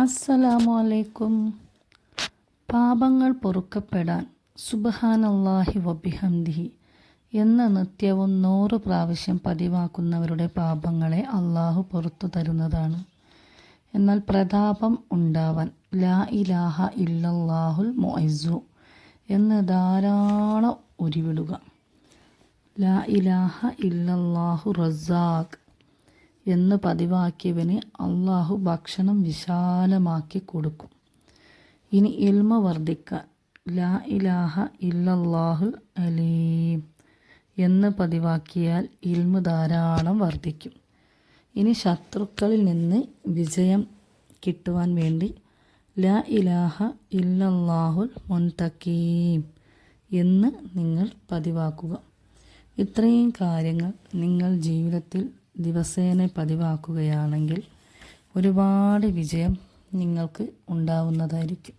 അസ്സലാമു അലൈക്കും പാപങ്ങൾ പൊറുക്കപ്പെടാൻ സുബഹാനല്ലാഹി വബിഹംദിഹി എന്ന നിത്യവും നൂറ് പ്രാവശ്യം പതിവാക്കുന്നവരുടെ പാപങ്ങളെ അള്ളാഹു പുറത്തു തരുന്നതാണ്. എന്നാൽ പ്രതാപം ഉണ്ടാവാൻ ലാ ഇലാഹ ഇല്ലല്ലാഹുൽ മൊയ്സു എന്ന് ധാരാളം ഉരുവിടുക. ലാ ഇലാഹ ഇല്ലല്ലാഹു റസാഖ് എന്ന് പതിവാക്കിയവന് അള്ളാഹു ഭക്ഷണം വിശാലമാക്കി കൊടുക്കും. ഇനി ഇൽമ വർദ്ധിക്കാൻ ലാ ഇലാഹ ഇല്ലാഹു അലീം എന്ന് പതിവാക്കിയാൽ ഇൽമ ധാരാളം വർദ്ധിക്കും. ഇനി ശത്രുക്കളിൽ നിന്ന് വിജയം കിട്ടുവാൻ വേണ്ടി ലാ ഇലാഹ ഇല്ലല്ലാഹുൽ മുൻതക്കീം എന്ന് നിങ്ങൾ പതിവാക്കുക. ഇത്രയും കാര്യങ്ങൾ നിങ്ങൾ ജീവിതത്തിൽ ദിവസേന പതിവാക്കുകയാണെങ്കിൽ ഒരുപാട് വിജയം നിങ്ങൾക്ക് ഉണ്ടാവുന്നതായിരിക്കും.